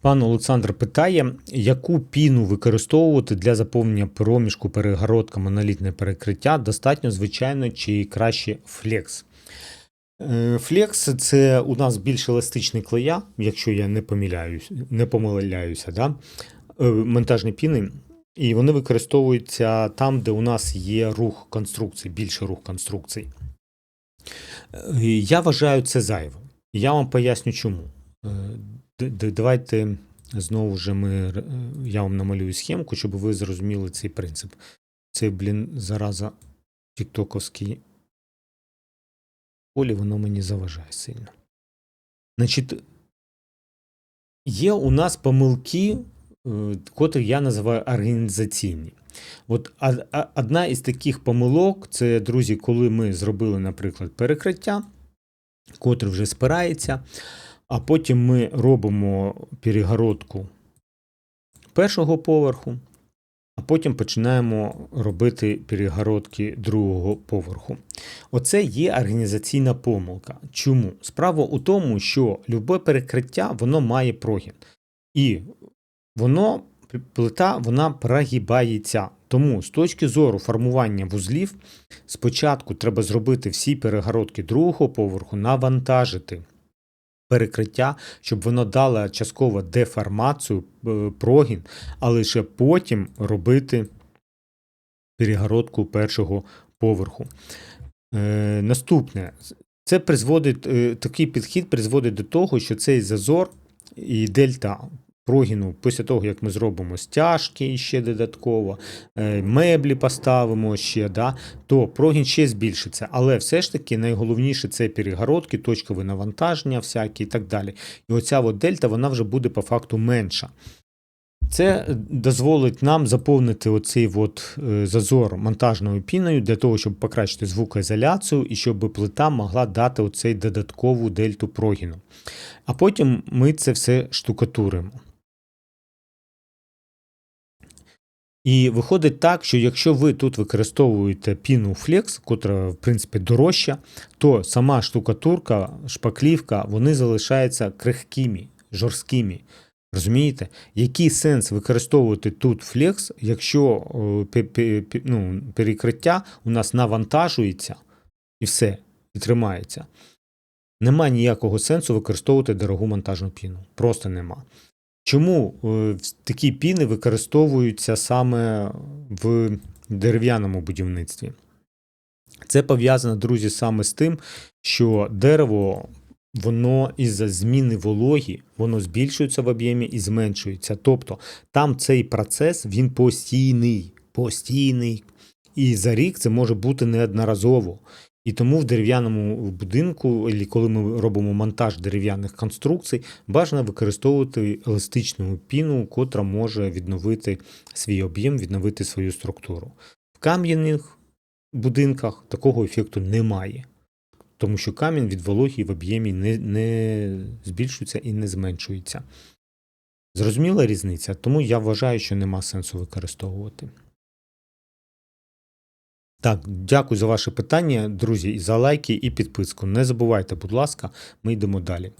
Пан Олександр питає, яку піну використовувати для заповнення проміжку перегородка монолітне перекриття? Достатньо, звичайно, чи краще флекс? Е, Флекс це у нас більш еластичний клея, якщо я не помиляюсь, не помиляюся, да? Е, монтажні піни. І вони використовуються там, де у нас є рух конструкцій, більше рух конструкцій. Е, Я вважаю це зайвим. Я вам поясню чому. Давайте знову ж ми, е, я вам намалюю схемку, щоб ви зрозуміли цей принцип. Це, блін, зараза тіктоковський полі, воно мені заважає сильно. Значить, є у нас помилки, е, котрі я називаю організаційні. От одна із таких помилок це, друзі, коли ми зробили, наприклад, перекриття, котре вже спирається, а потім ми робимо перегородку першого поверху, а потім починаємо робити перегородки другого поверху. Оце є організаційна помилка. Чому? Справа у тому, що любе перекриття воно має прогін. І воно, плита вона прогибається. Тому з точки зору формування вузлів, спочатку треба зробити всі перегородки другого поверху, навантажити перекриття, щоб воно дало частково деформацію, е, прогін, а лише потім робити перегородку першого поверху. Е, наступне, це призводить, е, такий підхід призводить до того, що цей зазор і дельта прогіну, після того, як ми зробимо стяжки ще додатково, е, меблі поставимо ще, да, то прогін ще збільшиться. Але все ж таки найголовніше це перегородки, точкове навантаження, всякі і так далі. І оця от дельта вона вже буде по факту менша. Це дозволить нам заповнити оцей от е, зазор монтажною піною для того, щоб покращити звукоізоляцію і щоб плита могла дати оцей додаткову дельту прогіну. А потім ми це все штукатуримо. І виходить так, що якщо ви тут використовуєте піну Flex, котра в принципі дорожча, то сама штукатурка, шпаклівка, вони залишаються крихкими, жорсткими. Розумієте? Який сенс використовувати тут флекс, якщо пе- ну, перекриття у нас навантажується і все, і тримається? Нема ніякого сенсу використовувати дорогу монтажну піну. Просто нема. Чому е, такі піни використовуються саме в дерев'яному будівництві? Це пов'язано, друзі, саме з тим, що дерево воно із-за зміни вологі, воно збільшується в об'ємі і зменшується. Тобто там цей процес він постійний, постійний. І за рік це може бути неодноразово. І тому в дерев'яному будинку, коли ми робимо монтаж дерев'яних конструкцій, бажано використовувати еластичну піну, котра може відновити свій об'єм, відновити свою структуру. В кам'яних будинках такого ефекту немає тому що камінь від вологі в об'ємі не, не збільшується і не зменшується. Зрозуміла різниця, тому я вважаю, що нема сенсу використовувати. Так, дякую за ваше питання, друзі, і за лайки і підписку. Не забувайте, будь ласка, ми йдемо далі.